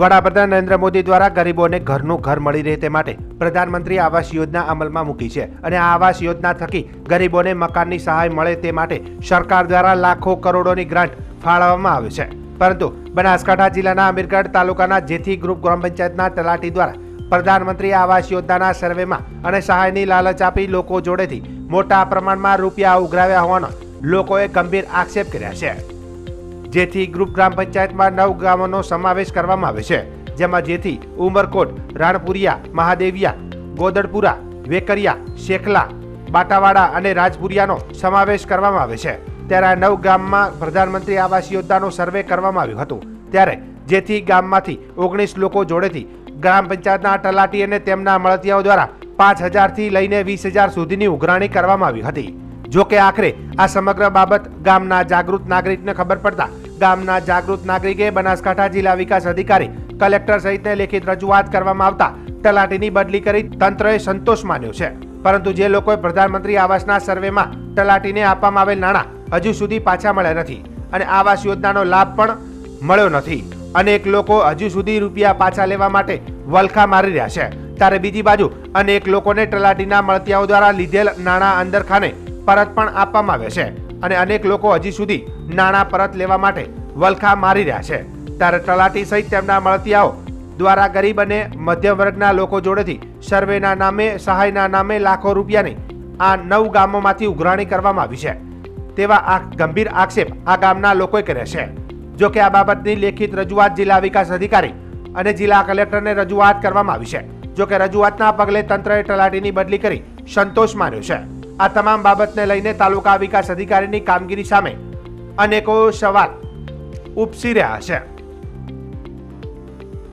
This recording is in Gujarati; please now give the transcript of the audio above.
વડાપ્રધાન નરેન્દ્ર મોદી દ્વારા ગરીબોને ઘરનું ઘર મળી રહે તે માટે પ્રધાનમંત્રી આવાસ યોજના અમલમાં મૂકી છે અને આ આવાસ યોજના થકી ગરીબોને મકાનની સહાય મળે તે માટે સરકાર દ્વારા લાખો કરોડોની ગ્રાન્ટ ફાળવવામાં આવે છે. પરંતુ બનાસકાંઠા જિલ્લાના અમીરગઢ તાલુકાના જેથી ગ્રુપ ગ્રામ પંચાયતના તલાટી દ્વારા પ્રધાનમંત્રી આવાસ યોજનાના સર્વેમાં અને સહાયની લાલચ આપી લોકો જોડેથી મોટા પ્રમાણમાં રૂપિયા ઉઘરાવ્યા હોવાનો લોકોએ ગંભીર આક્ષેપ કર્યા છે. જેથી ગ્રુપ ગ્રામ પંચાયતમાં નવ ગામોનો સમાવેશ કરવામાં આવે છે. જેમાં જેથી ઉમરકોટ, રાણપુરિયા, મહાદેવિયા, ગોદડપુરા, વેકરિયા, શેખલા, બાટાવાડા અને રાજપુરિયાનો સમાવેશ કરવામાં આવે છે. ત્યારે આ નવ ગામમાં પ્રધાનમંત્રી આવાસ યોજનાનો સર્વે કરવામાં આવ્યું હતું. ત્યારે જેથી ગામમાંથી ઓગણીસ લોકો જોડેથી ગ્રામ પંચાયતના તલાટી અને તેમના મળતિયાઓ દ્વારા પાંચ હજારથી લઈને વીસ હજાર સુધીની ઉઘરાણી કરવામાં આવી હતી. જો કે આખરે આ સમગ્ર બાબત ગામના જાગૃત નાગરિકને ખબર પડતા ગામના જાગૃત નાગરિકે બનાસકાંઠા જિલ્લા વિકાસ અધિકારી કલેક્ટર સહિતને લેખિત રજૂઆત કરવામાં આવતા તલાટીની બદલી કરી તંત્રએ સંતોષ માન્યો છે. પરંતુ જે લોકોએ પ્રધાનમંત્રી આવાસના સર્વેમાં તલાટીને આપવામાં આવેલ નાણાં હજુ સુધી પાછા મળ્યા નથી અને આવાસ યોજનાનો લાભ પણ મળ્યો નથી. અનેક લોકો હજુ સુધી રૂપિયા પાછા લેવા માટે વલખા મારી રહ્યા છે. ત્યારે બીજી બાજુ અનેક લોકોને તલાટીના મળતિયાઓ દ્વારા લીધેલ નાણાં અંદર ખાને પરત પણ આપવામાં આવે છે અને અનેક લોકો હજી સુધી નાણાં પરત લેવા માટે વલખા મારી રહ્યા છે. ત્યારે તલાટી સહિત તેમના મળતિયાઓ દ્વારા ગરીબ અને મધ્યમ વર્ગના લોકો જોડેથી સર્વેના નામે, સહાયના નામે લાખો રૂપિયાની આ નવ ગામોમાંથી ઉઘરાણી કરવામાં આવી છે. તેવા આ ગંભીર આક્ષેપ આ ગામના લોકોએ કર્યા છે. જો કે આ બાબતની લેખિત રજૂઆત જિલ્લા વિકાસ અધિકારી અને જિલ્લા કલેક્ટરને રજૂઆત કરવામાં આવી છે. જો કે રજૂઆતના પગલે તંત્રએ તલાટીની બદલી કરી સંતોષ માન્યો છે. આ તમામ બાબતને લઈને તાલુકા વિકાસ અધિકારીની કામગીરી સામે અનેકો સવાલ ઉપસી રહ્યા છે.